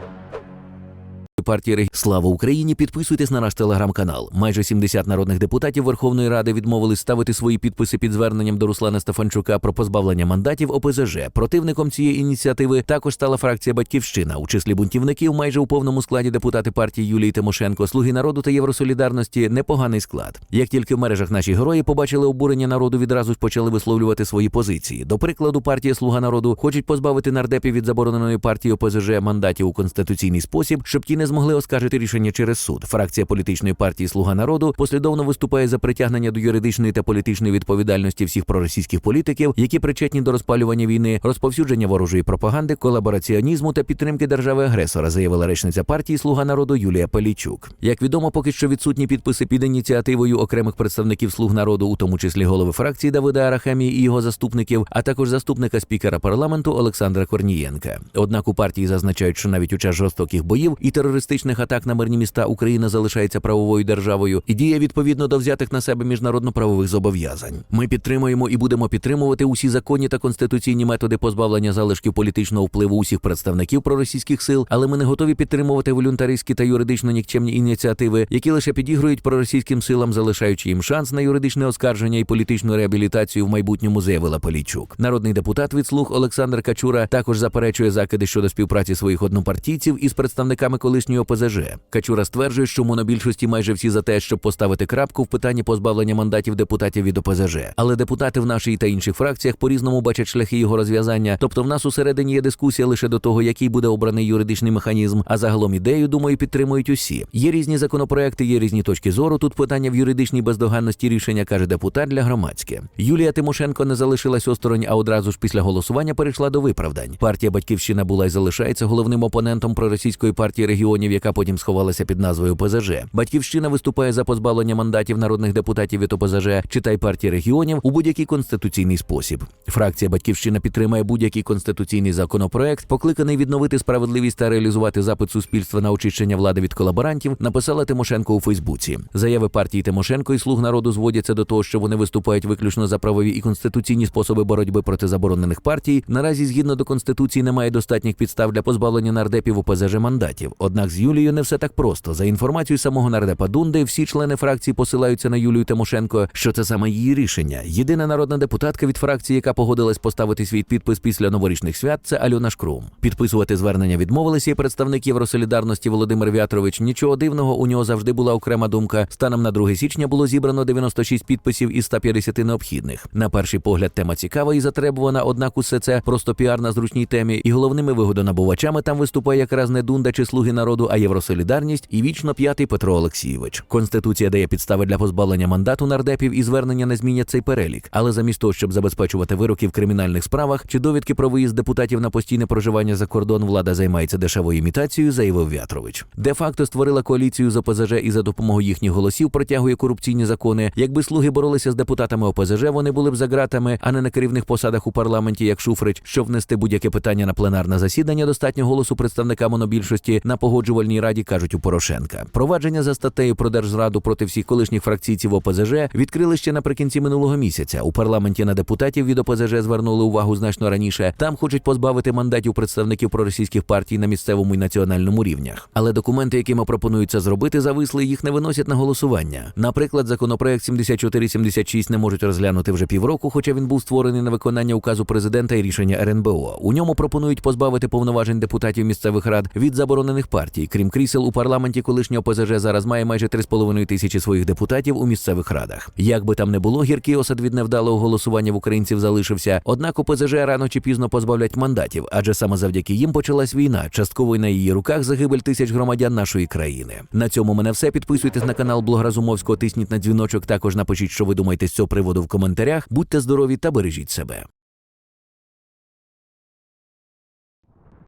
Bye. Партії Рег... Слава Україні! Підписуйтесь на наш телеграм-канал. Майже 70 народних депутатів Верховної Ради відмовились ставити свої підписи під зверненням до Руслана Стефанчука про позбавлення мандатів ОПЗЖ. Противником цієї ініціативи також стала фракція Батьківщина. У числі бунтівників майже у повному складі депутати партії Юлії Тимошенко, Слуги народу та Євросолідарності непоганий склад. Як тільки в мережах наші герої побачили обурення народу, відразу ж почали висловлювати свої позиції. До прикладу, партія Слуга народу хочуть позбавити нардепів від забороненої партії ОПЗЖ мандатів у конституційний спосіб, щоб ті не змогли оскаржити рішення через суд. Фракція політичної партії Слуга народу послідовно виступає за притягнення до юридичної та політичної відповідальності всіх проросійських політиків, які причетні до розпалювання війни, розповсюдження ворожої пропаганди, колабораціонізму та підтримки держави-агресора, заявила речниця партії Слуга народу Юлія Палійчук. Як відомо, поки що відсутні підписи під ініціативою окремих представників Слуг народу, у тому числі голови фракції Давида Арахамії і його заступників, а також заступника спікера парламенту Олександра Корнієнка. Однак у партії зазначають, що навіть у час жорстоких боїв і терористичних атак на мирні міста Україна залишається правовою державою і діє відповідно до взятих на себе міжнародно-правових зобов'язань. Ми підтримуємо і будемо підтримувати усі законні та конституційні методи позбавлення залишків політичного впливу усіх представників проросійських сил, але ми не готові підтримувати волюнтаристські та юридично нікчемні ініціативи, які лише підігрують проросійським силам, залишаючи їм шанс на юридичне оскарження і політичну реабілітацію в майбутньому, заявила Полічук. Народний депутат від слуг Олександр Качура також заперечує закиди щодо співпраці своїх однопартійців із представниками колишньої ОПЗЖ. Качура стверджує, що монобільшості майже всі за те, щоб поставити крапку в питанні позбавлення мандатів депутатів від ОПЗЖ. Але депутати в нашій та інших фракціях по-різному бачать шляхи його розв'язання. Тобто, в нас усередині є дискусія лише до того, який буде обраний юридичний механізм. А загалом ідею, думаю, підтримують усі. Є різні законопроекти, є різні точки зору. Тут питання в юридичній бездоганності рішення каже депутат для громадське. Юлія Тимошенко не залишилась осторонь, а одразу ж після голосування перейшла до виправдань. Партія Батьківщина була і залишається головним опонентом проросійської партії регіонів, яка потім сховалася під назвою ПЗЖ. Батьківщина виступає за позбавлення мандатів народних депутатів від ОПЗЖ, читай партії регіонів у будь-який конституційний спосіб. Фракція Батьківщина підтримає будь-який конституційний законопроект, покликаний відновити справедливість та реалізувати запит суспільства на очищення влади від колаборантів. Написала Тимошенко у Фейсбуці. Заяви партії Тимошенко і слуг народу зводяться до того, що вони виступають виключно за правові і конституційні способи боротьби проти заборонених партій. Наразі, згідно до конституції, немає достатніх підстав для позбавлення нардепів ОПЗЖ мандатів. Однак з Юлією не все так просто. За інформацією самого нардепа Дунди, всі члени фракції посилаються на Юлію Тимошенко, що це саме її рішення. Єдина народна депутатка від фракції, яка погодилась поставити свій підпис після новорічних свят, це Альона Шкрум. Підписувати звернення відмовилися і представник Євросолідарності Володимир В'ятрович. Нічого дивного, у нього завжди була окрема думка. Станом на 2 січня було зібрано 96 підписів із 150 необхідних. На перший погляд тема цікава і затребувана, однак усе це просто піар на зручній темі, і головними вигодонабувачами там виступає якраз не Дунда чи слуги народу, а Євросолідарність і вічно п'ятий Петро Олексійович. Конституція дає підстави для позбавлення мандату нардепів і звернення не змінять цей перелік. Але замість того, щоб забезпечувати вироки в кримінальних справах чи довідки про виїзд депутатів на постійне проживання за кордон, влада займається дешевою імітацією, заявив В'ятрович. Де факто створила коаліцію з ОПЗЖ і за допомогою їхніх голосів протягує корупційні закони. Якби слуги боролися з депутатами ОПЗЖ, вони були б за ґратами, а не на керівних посадах у парламенті, як Шуфрич, щоб внести будь-яке питання на пленарне засідання. Достатньо голосу представника монобільшості на погоджувальній раді кажуть у Порошенка. Провадження за статтею про держзраду проти всіх колишніх фракційців ОПЗЖ відкрили ще наприкінці минулого місяця. У парламенті на депутатів від ОПЗЖ звернули увагу значно раніше. Там хочуть позбавити мандатів представників проросійських партій на місцевому і національному рівнях. Але документи, якими пропонується зробити, зависли, їх не виносять на голосування. Наприклад, законопроект 7476 не можуть розглянути вже півроку, хоча він був створений на виконання указу президента і рішення РНБО. У ньому пропонують позбавити повноважень депутатів місцевих рад від заборонених партій. Крім крісел у парламенті, колишнього ОПЗЖ зараз має майже 3,5 тисячі своїх депутатів у місцевих радах. Як би там не було, гіркий осад від невдалого голосування в українців залишився. Однак ОПЗЖ рано чи пізно позбавлять мандатів, адже саме завдяки їм почалась війна. Частково й на її руках загибель тисяч громадян нашої країни. На цьому мене все. Підписуйтесь на канал Блог Разумовського, тисніть на дзвіночок. Також напишіть, що ви думаєте з цього приводу в коментарях. Будьте здорові та бережіть себе.